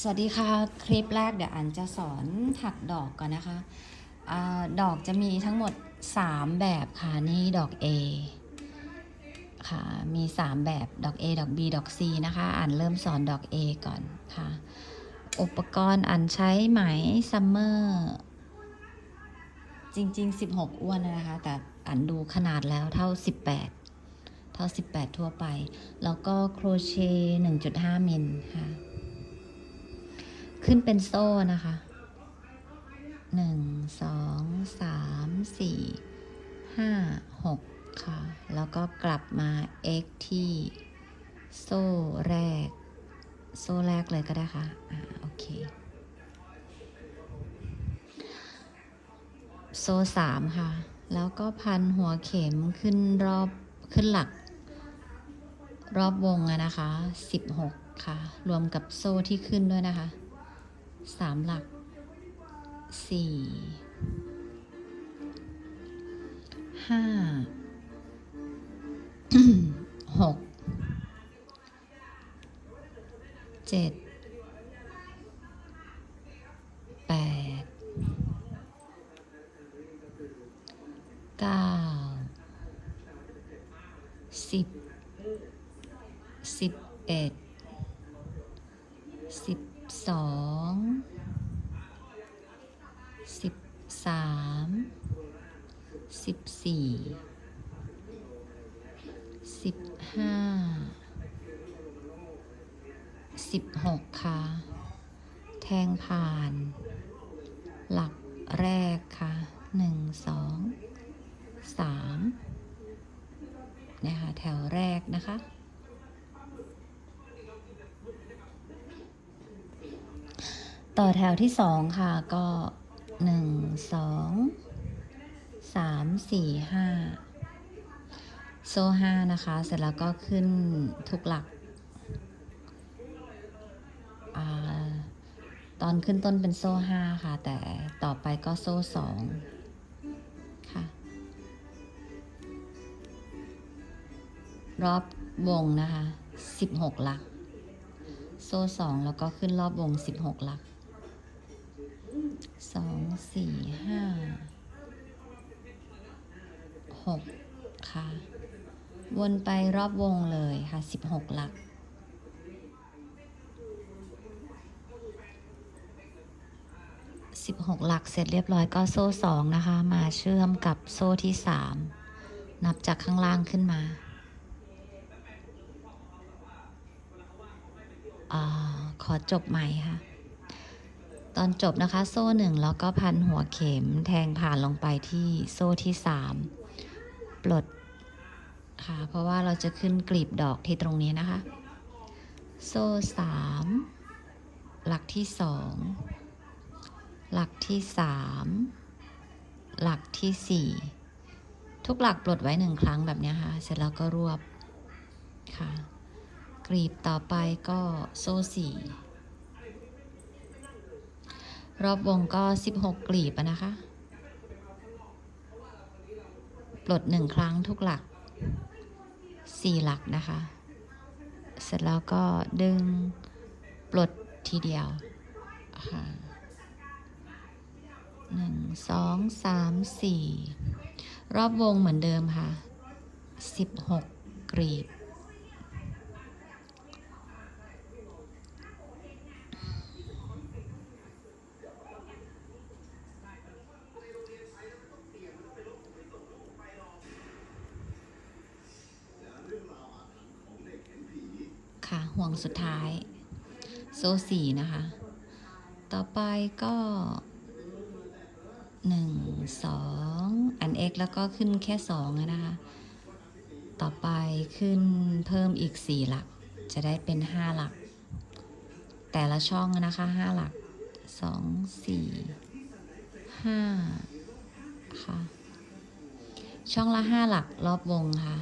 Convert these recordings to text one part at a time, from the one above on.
สวัสดีค่ะ คลิปแรกเดี๋ยวอันจะสอนถักดอกก่อนนะคะอดอกจะมีทั้งหมด 3 แบบค่ะ นี่ดอก A ค่ะ มี 3 แบบดอก A ดอก B ดอก C นะคะอันเริ่มสอนดอก A ก่อนค่ะ อุปกรณ์อันใช้ไหมซัมเมอร์จริง ๆ 16 อ้วนนะคะ แต่อันดูขนาดแล้วเท่า 18 เท่า 18 ทั่วไป แล้วก็โครเชต์1.5มิลค่ะ ขึ้นเป็นโซ่นะคะหนึ่งสองสามสี่ห้าหกค่ะ แล้วก็กลับมา x ที่โซ่แรก โซ่แรกเลยก็ได้ค่ะ อ่า โอเค โซ่สามค่ะ แล้วก็พันหัวเข็มขึ้นรอบ ขึ้นหลัก รอบวงอะนะคะสิบหกค่ะ รวมกับโซ่ที่ขึ้นด้วยนะคะ สามหลักสี่ห้าหกเจ็ดแปดเก้าสิบสิบเอ็ดสิบ สองสิบสามสิบสี่สิบห้าสิบหกค่ะ แทงผ่าน หลักแรกค่ะหนึ่งสองสามนะคะแถวแรกนะคะ ต่อแถวที่สองค่ะก็หนึ่งสองสามสี่ห้าโซ่ห้านะคะ เสร็จแล้วก็ขึ้นทุกหลักอตอนขึ้นต้นเป็นโซ่ห้าค่ะ แต่ต่อไปก็โซ่สองค่ะ รอบวงนะคะสิบหกหลัก โซ่สองแล้วก็ขึ้นรอบวงสิบหกหลัก สองสี่ห้าหกค่ะ วนไปรอบวงเลยค่ะสิบหกหลักสิบหกหลักเสร็จเรียบร้อยก็โซ่สองนะคะ มาเชื่อมกับโซ่ที่สามนับจากข้างล่างขึ้นมาอาขอจบใหม่ค่ะ ตอนจบนะคะ โซ่หนึ่งแล้วก็พันหัวเข็มแทงผ่านลงไปที่โซ่ที่สามปลดค่ะ เพราะว่าเราจะขึ้นกลีบดอกที่ตรงนี้นะคะ โซ่สามหลักที่สองหลักที่สามหลักที่สี่ทุกหลักปลดไว้หนึ่งครั้งแบบนี้ค่ะ เสร็จแล้วก็รวบค่ะกรีบต่อไปก็โซ่สี่ รอบวงก็ 16 กลีบนะคะ ปลดหนึ่งครั้งทุกหลัก 4 หลักนะคะ เสร็จแล้วก็ดึงปลดทีเดียวค่ะหนึ่งสองสามสี่รอบวงเหมือนเดิมค่ะ 16 กลีบ ค่ะ ห่ วงสุดท้าย โซ่สี่นะคะ ต่อไปก็หนึ่งสองอัน x แล้วก็ขึ้นแค่สองนะคะ ต่อไปขึ้นเพิ่มอีกสี่หลัก จะได้เป็นห้าหลัก แต่ละช่องนะคะห้าหลักสองสี่ห้าค่ะ ช่องละห้าหลักรอบวงค่ะ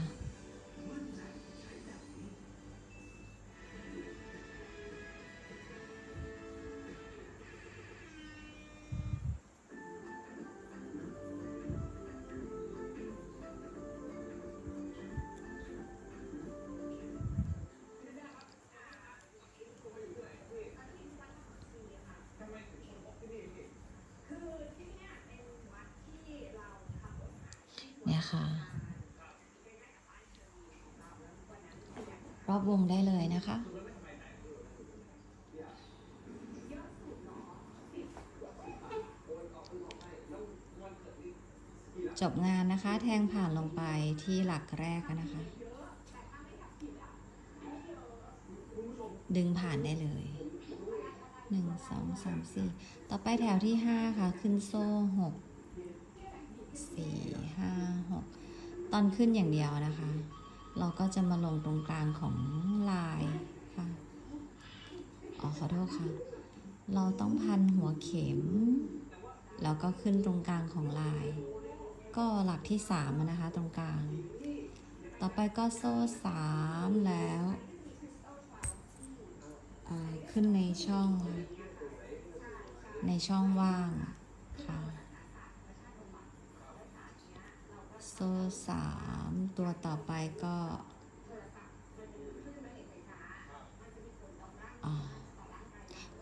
เนี่ยค่ะ รอบวงได้เลยนะคะ จบงานนะคะ แทงผ่านลงไปที่หลักแรกนะคะ ดึงผ่านได้เลยหนึ่งสองสามสี่ต่อไปแถวที่ห้าค่ะ ขึ้นโซ่หก สี่ห้าหกตอนขึ้นอย่างเดียวนะคะ เราก็จะมาลงตรงกลางของลายค่ะอ๋อขอโทษค่ะ เราต้องพันหัวเข็ม แล้วก็ขึ้นตรงกลางของลาย ก็หลักที่สามนะคะตรงกลาง ต่อไปก็โซ่สามแล้วขึ้นในช่อง ในช่องว่างค่ะ โซ่สามตัวต่อไปก็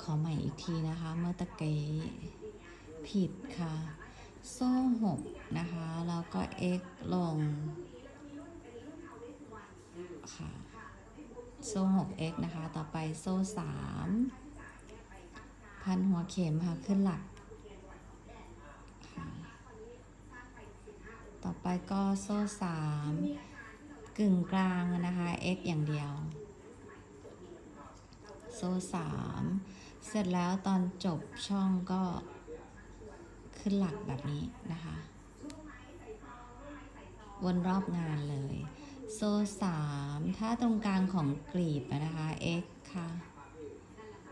ขอใหม่อีกทีนะคะ เมื่อตะเกีผิดค่ะ โซ่หกนะคะ แล้วก็ x ลง ค่ะ โซ่หก x นะคะ ต่อไปโซ่สามพันหัวเข็มค่ะ ขึ้นหลักค่ะ ต่อไปก็โซ่สามกึ่งกลางนะคะ x อย่างเดียว โซ่สามเสร็จแล้วตอนจบช่องก็ขึ้นหลักแบบนี้นะคะ วนรอบงานเลย โซ่สามถ้าตรงกลางของกลีบนะคะ x ค่ะ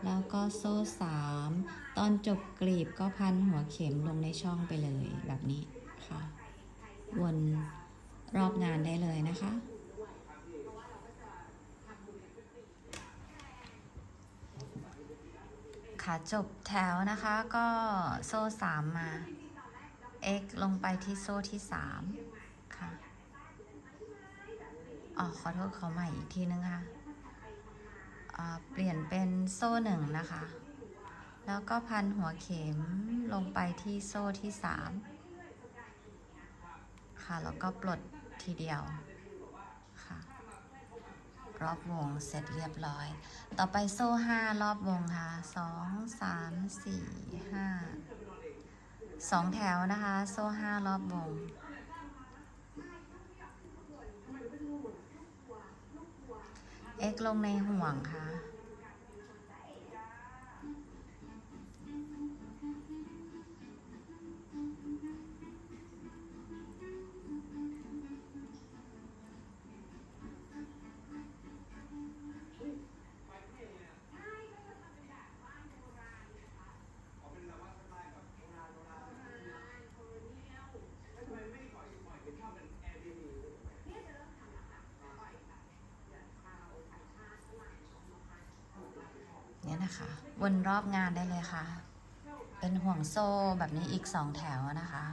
แล้วก็โซ่สามตอนจบกลีบก็พันหัวเข็มลงในช่องไปเลยแบบนี้ค่ะ วนรอบงานได้เลยนะคะ ขาจบแถวนะคะก็โซ่สามมา x ลงไปที่โซ่ที่สามค่ะอ๋อขอโทษขอใหม่อีกทีนึงค่ะเปลี่ยนเป็นโซ่หนึ่งนะคะ แล้วก็พันหัวเข็มลงไปที่โซ่ที่สาม แล้วก็ปลดทีเดียวค่ะ รอบวงเสร็จเรียบร้อย ต่อไปโซ่ห้ารอบวงค่ะสองสามสี่ห้าสองแถวนะคะ โซ่ห้ารอบวง x ลงในห่วงค่ะ นะคะ วนรอบงานได้เลยค่ะ เป็นห่วงโซ่แบบนี้อีกสองแถวนะคะ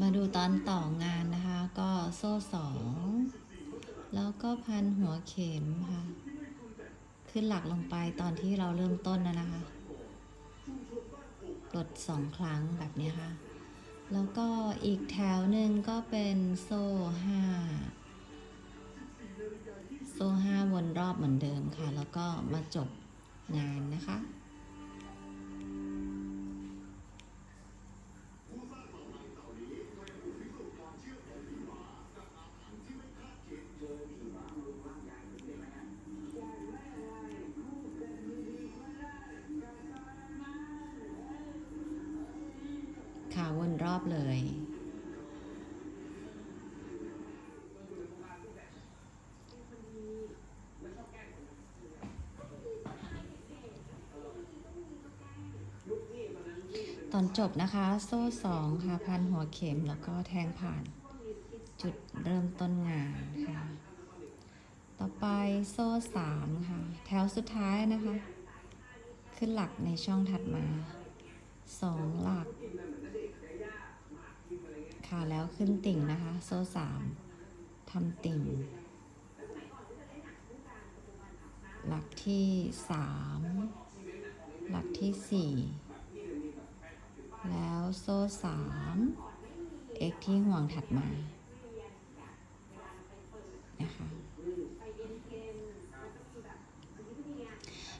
มาดูตอนต่องานนะคะ ก็โซ่สองแล้วก็พันหัวเข็มค่ะ ขึ้นหลักลงไปตอนที่เราเริ่มต้นนะนะคะกดสองครั้งแบบนี้ค่ะ แล้วก็อีกแถวหนึ่งก็เป็นโซ่ห้า โซ่ห้าวนรอบเหมือนเดิมค่ะ แล้วก็มาจบงานนะคะ ค่ะวนรอบเลย จบนะคะ โซ่สองค่ะ พันหัวเข็มแล้วก็แทงผ่านจุดเริ่มต้นงานค่ะ ต่อไปโซ่สามค่ะ แถวสุดท้ายนะคะ ขึ้นหลักในช่องถัดมาสองหลัก ค่ะแล้วขึ้นติ่งนะคะ โซ่สามทำติ่ง หลักที่สามหลักที่สี่ แล้วโซ่สาม x ที่ห่วงถัดมา นะคะ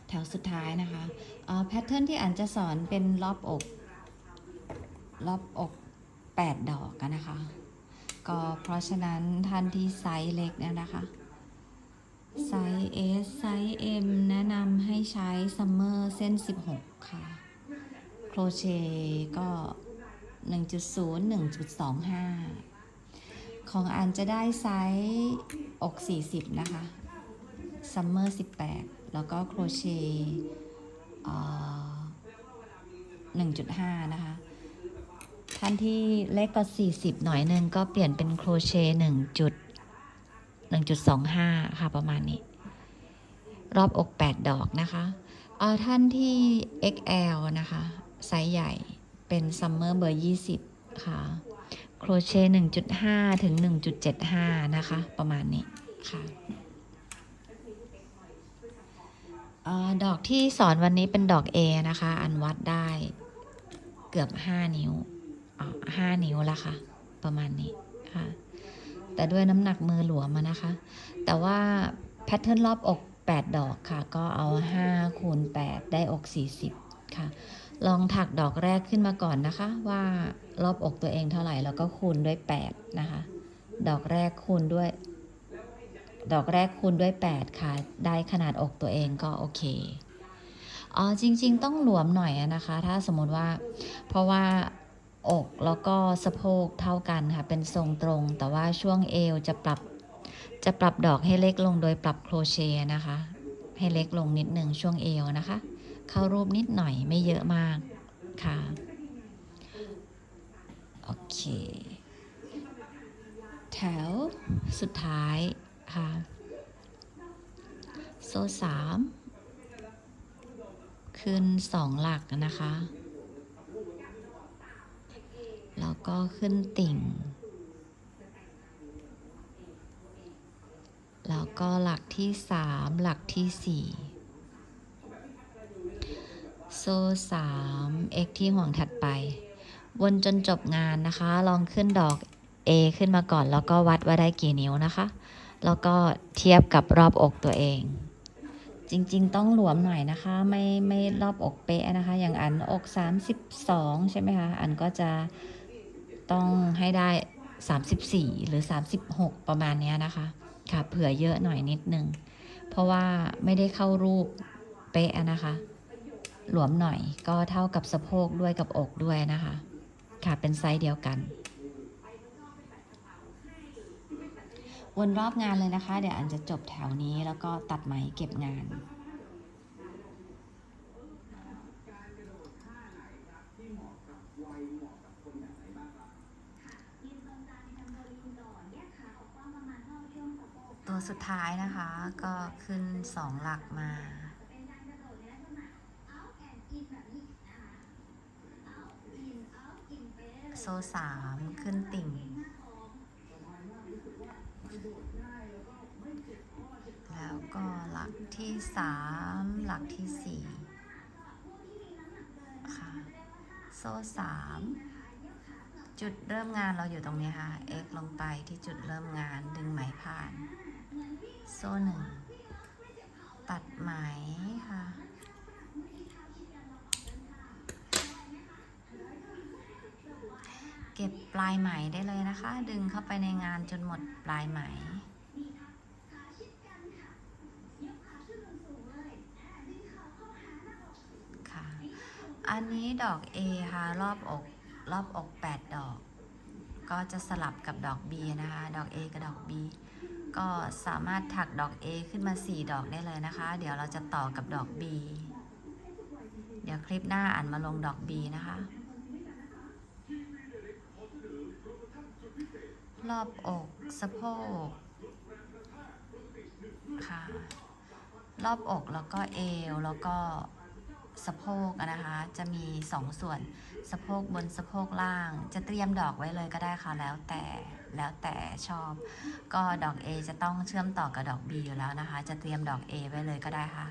แถวสุดท้ายนะคะแพทเทิร์นที่อ่านจะสอนเป็นรอบอก รอบอก 8 ดอกอะนนะคะ ก็เพราะฉะนั้นท่านที่ไซส์เล็กนยนะคะ ไซส์ S ไซส์ M แนะนำให้ใช้ซัมเมอร์เส้น 16 ค่ะ โครเชต์ก็ 1.0 1.25 ของอันจะได้ไซส์อก 40 นะคะซัมเมอร์18 แล้วก็โครเชต์เอ่อ1.5 นะคะ ท่านที่เล็กกว่า 40 หน่อยหนึงก็เปลี่ยนเป็นโครเชต์1จุด1.25 ค่ะประมาณนี้ รอบอก 8 ดอกนะคะเอ่อท่านที่ XL นะคะ ไซส์ใหญ่เป็นซัมเมอร์เบอร์20ค่ะโครเชต์1.5ถึง1.75นะคะ ประมาณนี้ค่ะออดอกที่สอนวันนี้เป็นดอก A นะคะ อันวัดได้เกือบ5นิ้วอ๋อ5นิ้วละค่ะ ประมาณนี้ค่ะ แต่ด้วยน้ำหนักมือหลวมอะนะคะ แต่ว่าแพทเทิร์นรอบอก 8 ดอกค่ะ ก็เอา5คูณ8ได้อก 40 ค่ะ ลองถักดอกแรกขึ้นมาก่อนนะคะ ว่ารอบอกตัวเองเท่าไหร่แล้วก็คูณด้วย 8 นะคะ ดอกแรกคูณด้วย ดอกแรกคูณด้วย 8 ค่ะ ได้ขนาดอกตัวเองก็โอเคอ๋อจริง ๆ ต้องหลวมหน่อยนะคะ ถ้าสมมติว่า เพราะว่าอกแล้วก็สะโพกเท่ากันค่ะ เป็นทรงตรง แต่ว่าช่วงเอวจะปรับ จะปรับดอกให้เล็กลงโดยปรับโครเชต์นะคะ ให้เล็กลงนิดหนึ่งช่วงเอวนะคะ เข้ารูปนิดหน่อยไม่เยอะมากค่ะ โอเค แถวสุดท้ายค่ะ โซ่สามขึ้นสองหลักนะคะ แล้วก็ขึ้นติ่ง แล้วก็หลักที่สามหลักที่สี่ โซ่สาม x ที่ห่วงถัดไป วนจนจบงานนะคะ ลองขึ้นดอก A ขึ้นมาก่อน แล้วก็วัดว่าได้กี่นิ้วนะคะ แล้วก็เทียบกับรอบอกตัวเอง จริงๆ ต้องหลวมหน่อยนะคะ ไม่ไม่รอบอกเป๊ะนะคะ อย่างอันอก 32 ใช่ไหมคะ อันก็จะต้องให้ได้ 34 หรือ 36 ประมาณเนี้ยนะคะ ค่ะ เผื่อเยอะหน่อยนิดนึง เพราะว่าไม่ได้เข้ารูปเป๊ะนะคะ หลวมหน่อย ก็เท่ากับสะโพกด้วยกับอกด้วยนะคะ ค่ะเป็นไซส์เดียวกัน วนรอบงานเลยนะคะ เดี๋ยวอันจะจบแถวนี้แล้วก็ตัดไหมเก็บงานตัวสุดท้ายนะคะก็ขึ้นสองหลักมา โซ่สามขึ้นติ่ง แล้วก็หลักที่สามหลักที่สี่ค่ะ โซ่สามจุดเริ่มงานเราอยู่ตรงนี้ค่ะ x ลงไปที่จุดเริ่มงานดึงไหมผ่าน โซ่หนึ่งตัดไหมค่ะ เก็บปลายไหมได้เลยนะคะ ดึงเข้าไปในงานจนหมดปลายไหม ค่ะ อันนี้ดอก A ค่ะ รอบอก รอบอก 8 ดอก ก็จะสลับกับดอก B นะคะ ดอก A กับดอก B ก็สามารถถักดอก A ขึ้นมา 4 ดอกได้เลยนะคะ เดี๋ยวเราจะต่อกับดอก B เดี๋ยวคลิปหน้าอ่านมาลงดอก B นะคะ รอบอกสะโพกค่ะ รอบอกแล้วก็เอวแล้วก็สะโพกนะคะ จะมีสองส่วนสะโพกบนสะโพกล่าง จะเตรียมดอกไว้เลยก็ได้ค่ะแล้วแต่แล้วแต่ชอบ ก็ดอก A จะต้องเชื่อมต่อกับดอก B อยู่แล้วนะคะ จะเตรียมดอก A ไว้เลยก็ได้ค่ะ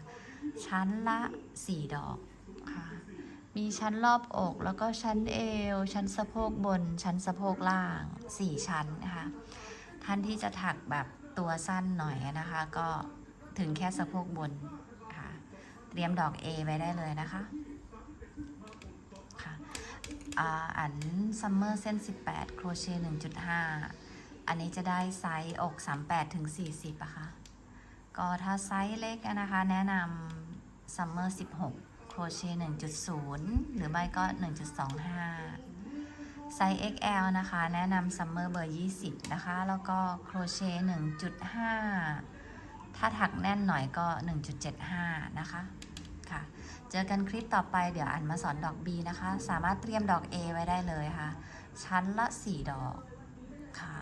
ชั้นละ 4 ดอก มีชั้นรอบอก แล้วก็ชั้นเอว ชั้นสะโพกบน ชั้นสะโพกล่าง 4 ชั้นนะคะ ท่านที่จะถักแบบตัวสั้นหน่อยนะคะ ก็ถึงแค่สะโพกบนค่ะ เตรียมดอก A ไว้ได้เลยนะคะค่ะอ,อันซัมเมอร์เส้น 18 โครเชต์1.5 อันนี้จะได้ไซส์อก 38ถึง40อะค่ะ ก็ถ้าไซส์เล็กนะคะ แนะนำซัมเมอร์16 เชต์1.0 หรือไม่ก็ 1.25 ไซส์ XL นะคะ แนะนำซัมเมอร์เบอร์ 20 นะคะ แล้วก็โครเชต์1.5 ถ้าถักแน่นหน่อยก็ 1.75 นะคะค่ะ เจอกันคลิปต่อไปเดี๋ยวอันมาสอนดอก B นะคะ สามารถเตรียมดอก A ไว้ได้เลยค่ะ ชั้นละ 4 ดอกค่ะ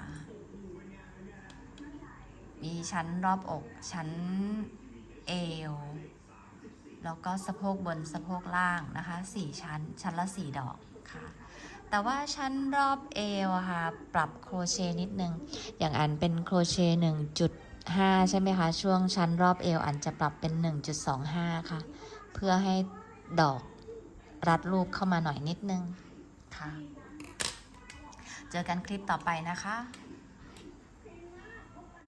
มีชั้นรอบอกชั้นเอว แล้วก็สะโพกบนสะโพกล่างนะคะ4ชั้น ชั้นละ4ดอกค่ะ แต่ว่าชั้นรอบเอวอะค่ะ ปรับโครเชต์นิดนึง อย่างอันเป็นโครเชต์1.5ใช่ไหมคะ ช่วงชั้นรอบเอวอันจะปรับเป็น1.25ค่ะ เพื่อให้ดอกรัดรูปเข้ามาหน่อยนิดนึงค่ะ เจอกันคลิปต่อไปนะคะ